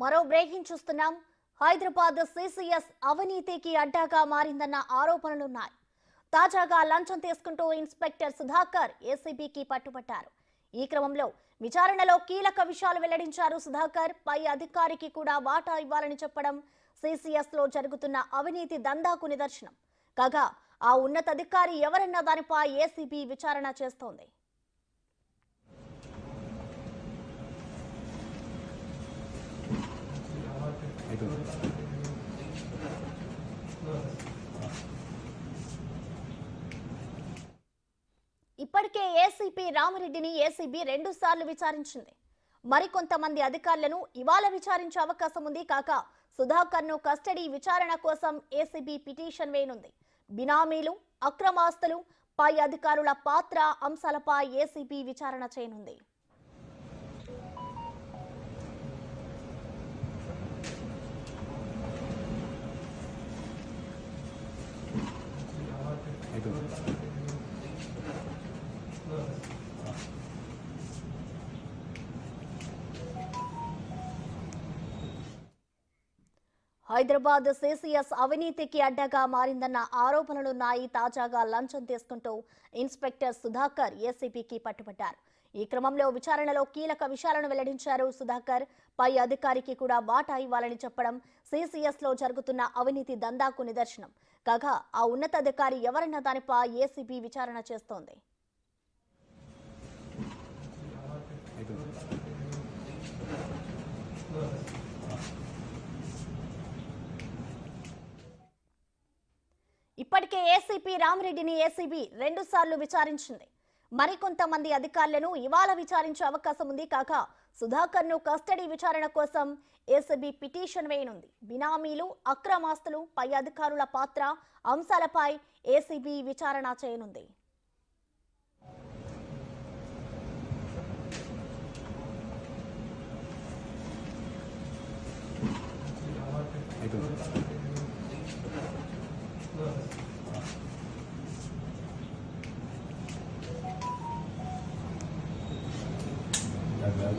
మరో బ్రేకింగ్ చూస్తున్నాం. హైదరాబాద్ సిసిఎస్ అవినీతికి అడ్డాగా మారిందన్న ఆరోపణలున్నాయి. తాజాగా లంచం తీసుకుంటూ ఇన్స్పెక్టర్ సుధాకర్ ఏసీబీకి పట్టుబట్టారు. ఈ క్రమంలో విచారణలో కీలక విషయాలు వెల్లడించారు సుధాకర్. పై అధికారికి కూడా వాటా ఇవ్వాలని చెప్పడం సిసిఎస్లో జరుగుతున్న అవినీతి దందాకు నిదర్శనం. కాగా ఆ ఉన్నతాధికారి ఎవరన్న దానిపై ఏసీబీ విచారణ చేస్తోంది. ఇప్పటికే ఏసీపీ రామరెడ్డిని ఏసీబీ రెండు సార్లు విచారించింది. మరికొంతమంది అధికారులను ఇవాళ విచారించే అవకాశం ఉంది కాక సుధాకర్ను కస్టడీ విచారణ కోసం ఏసీబీ పిటిషన్ వేయనుంది. బినామీలు అక్రమాస్తులు పై అధికారుల పాత్ర అంశాలపై ఏసీబీ విచారణ చేయనుంది. హైదరాబాద్ సిసిఎస్ అవినీతికి అడ్డగా మారిందన్న ఆరోపణలున్నాయి తాజాగా లంచం తీసుకుంటూ ఇన్స్పెక్టర్ సుధాకర్ ఏసీపీకి పట్టుబట్టారు ఈ క్రమంలో విచారణలో కీలక విషయాలను వెల్లడించారు సుధాకర్. పై అధికారికి కూడా వాటా ఇవ్వాలని చెప్పడం సిసిఎస్లో జరుగుతున్న అవినీతి దందాకు నిదర్శనం. కాగా ఆ ఉన్నతాధికారి ఎవరన్న దానిపై ఏసీబీ విచారణ చేస్తోంది. ఇప్పటికే ఏసీపీ రామిరెడ్డిని ఏసీబీ రెండు సార్లు విచారించింది. మరికొంతమంది అధికారులను ఇవాళ విచారించే అవకాశం ఉంది కాక సుధాకర్ను కస్టడీ విచారణ కోసం ఏసీబీ పిటిషన్ వేయనుంది. బినామీలు అక్రమాస్తులు పై అధికారుల పాత్ర అంశాలపై ఏసీబీ విచారణ చేయనుంది.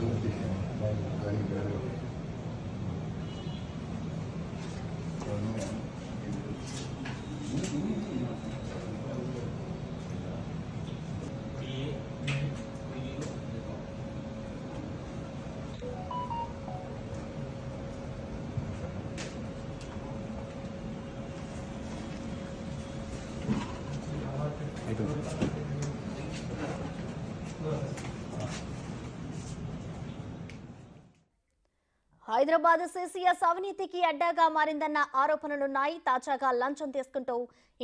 东西什么，那你可以的。Thank. హైదరాబాద్ సిసిఎస్ అవినీతికి అడ్డాగా మారిందన్న ఆరోపణలున్నాయి. తాజాగా లంచం తీసుకుంటూ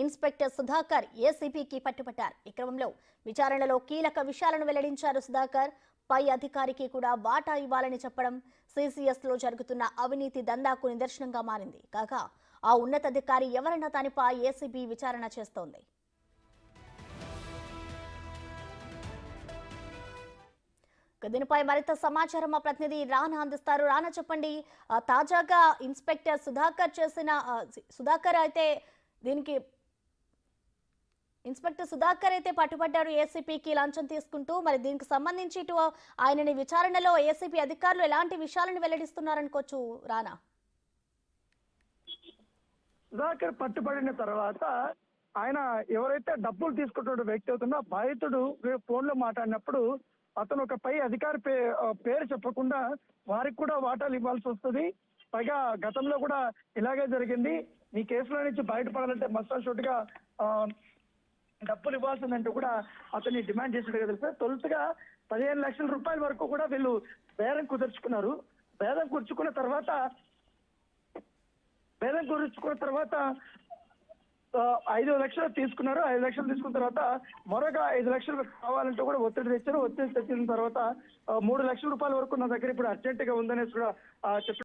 ఇన్స్పెక్టర్ సుధాకర్ ఏసీబీకి పట్టుబట్టారు. ఈ క్రమంలో విచారణలో కీలక విషయాలను వెల్లడించారు సుధాకర్. పై అధికారికి కూడా వాటా ఇవ్వాలని చెప్పడం సిసిఎస్లో జరుగుతున్న అవినీతి దందాకు నిదర్శనంగా మారింది. కాగా ఆ ఉన్నతాధికారి ఎవరన్న దానిపై ఏసీబీ విచారణ చేస్తోంది. దీనిపై మరింత సమాచారం మా ప్రతినిధి రానా అందిస్తారు. రానా చెప్పండి. ఆ, తాజాగా ఇన్స్పెక్టర్ సుధాకర్ చేసిన సుధాకర్ అయితే దీనికి ఇన్స్పెక్టర్ సుధాకర్ అయితే పట్టుబడ్డారు ఏసీపీకి లంచం తీసుకుంటూ. మరి దీనికి సంబంధించి ఇటు ఆయనని విచారణలో ఏసీపీ అధికారులు ఎలాంటి విషయాలను వెల్లడిస్తున్నారనుకోవచ్చు రానా? సుధాకర్ పట్టుబడిన తర్వాత ఆయన ఎవరైతే డబ్బులు తీసుకుంటున్న వ్యక్తి అవుతుందో బాధితుడు ఫోన్లో మాట్లాడినప్పుడు అతను ఒక పై అధికారి పే పేరు చెప్పకుండా వారికి కూడా వాటాలు ఇవ్వాల్సి వస్తుంది. పైగా గతంలో కూడా ఇలాగే జరిగింది. మీ కేసులో నుంచి బయటపడాలంటే మస్తా షూట్గా డబ్బులు ఇవ్వాల్సిందంటూ కూడా అతన్ని డిమాండ్ చేసినట్టుగా సార్. తొలుతగా పదిహేను లక్షల రూపాయల వరకు కూడా వీళ్ళు బేరం కుదుర్చుకున్నారు. బేరం కుదుర్చుకున్న తర్వాత బేరం కుదుర్చుకున్న తర్వాత ఐదు లక్షలు తీసుకున్నారు. ఐదు లక్షలు తీసుకున్న తర్వాత మరొక ఐదు లక్షలు కావాలంటే కూడా ఒత్తిడి తెచ్చారు. ఒత్తిడి తెచ్చిన తర్వాత మూడు లక్షల రూపాయల వరకు నా దగ్గర ఇప్పుడు అర్జెంట్గా ఉందనేసి కూడా చెప్పారు